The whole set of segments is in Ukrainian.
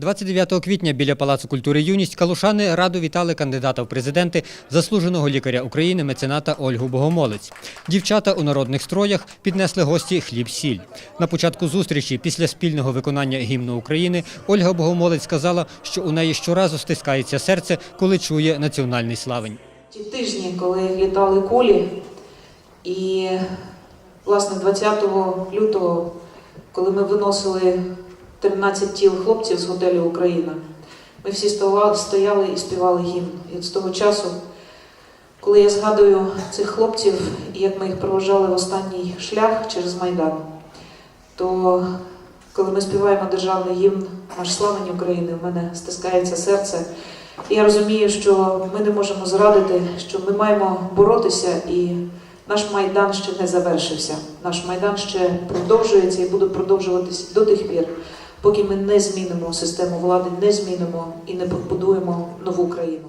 29 квітня біля Палацу культури юність калушани радо вітали кандидата в президенти, заслуженого лікаря України, мецената Ольгу Богомолець. Дівчата у народних строях піднесли гості хліб-сіль. На початку зустрічі, після спільного виконання гімну України, Ольга Богомолець сказала, що у неї щоразу стискається серце, коли чує національний славень. Ті тижні, коли літали кулі, і власне 20 лютого, коли ми виносили 13 тіл хлопців з готелю Україна, ми всі стояли і співали гімн. І з того часу, коли я згадую цих хлопців і як ми їх проважали в останній шлях через Майдан, то коли ми співаємо державний гімн Наш славень України, в мене стискається серце. І Я розумію, що ми не можемо зрадити, що ми маємо боротися, і наш майдан ще не завершився. Наш майдан ще продовжується і буде продовжуватись до тих пір, поки ми не змінимо систему влади, не змінимо і не побудуємо нову країну.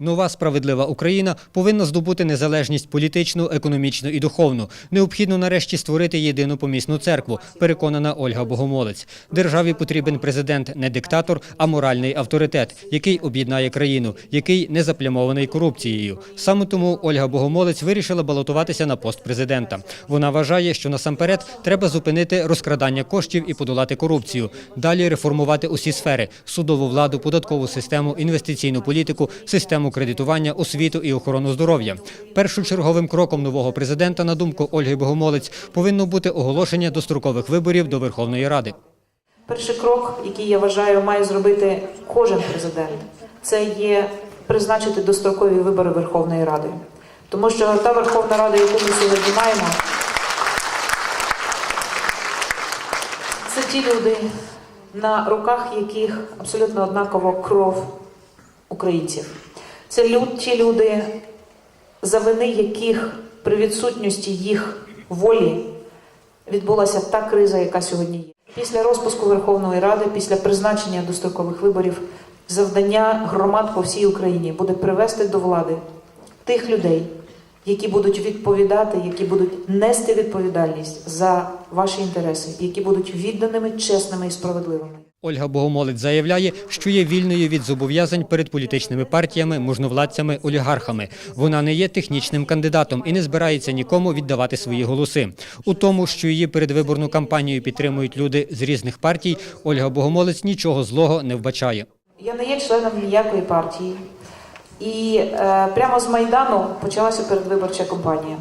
Нова справедлива Україна повинна здобути незалежність політичну, економічну і духовну. Необхідно нарешті створити єдину помісну церкву, переконана Ольга Богомолець. Державі потрібен президент не диктатор, а моральний авторитет, який об'єднає країну, який не заплямований корупцією. Саме тому Ольга Богомолець вирішила балотуватися на пост президента. Вона вважає, що насамперед треба зупинити розкрадання коштів і подолати корупцію. Далі реформувати усі сфери: судову владу, податкову систему, інвестиційну політику, систему кредитування, освіту і охорону здоров'я. Першочерговим кроком нового президента, на думку Ольги Богомолець, повинно бути оголошення дострокових виборів до Верховної Ради. Перший крок, який я вважаю, має зробити кожен президент, це є призначити дострокові вибори Верховної Ради. Тому що та Верховна Рада, яку ми сьогодні маємо, це ті люди, на руках яких абсолютно однаково кров українців. Це ті люди, за вини яких при відсутності їх волі відбулася та криза, яка сьогодні є. Після розпуску Верховної Ради, після призначення дострокових виборів, завдання громад по всій Україні буде привести до влади тих людей, які будуть відповідати, які будуть нести відповідальність за ваші інтереси, які будуть відданими, чесними і справедливими. Ольга Богомолець заявляє, що є вільною від зобов'язань перед політичними партіями, можновладцями, олігархами. Вона не є технічним кандидатом і не збирається нікому віддавати свої голоси. У тому, що її передвиборну кампанію підтримують люди з різних партій, Ольга Богомолець нічого злого не вбачає. Я не є членом ніякої партії. І е, прямо з Майдану почалася передвиборча кампанія.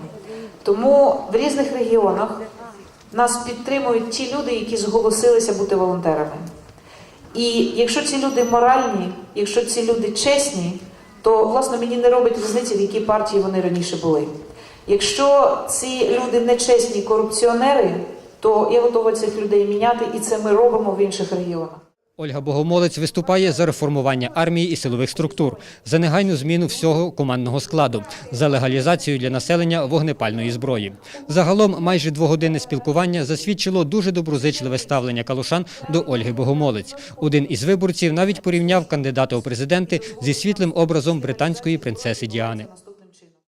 Тому в різних регіонах нас підтримують ті люди, які зголосилися бути волонтерами. І якщо ці люди моральні, якщо ці люди чесні, то власне мені не робить різниці, в якій партії вони раніше були. Якщо ці люди нечесні корупціонери, то я готова цих людей міняти, і це ми робимо в інших регіонах. Ольга Богомолець виступає за реформування армії і силових структур, за негайну зміну всього командного складу, за легалізацію для населення вогнепальної зброї. Загалом майже двогодинне спілкування засвідчило дуже доброзичливе ставлення калушан до Ольги Богомолець. Один із виборців навіть порівняв кандидата у президенти зі світлим образом британської принцеси Діани.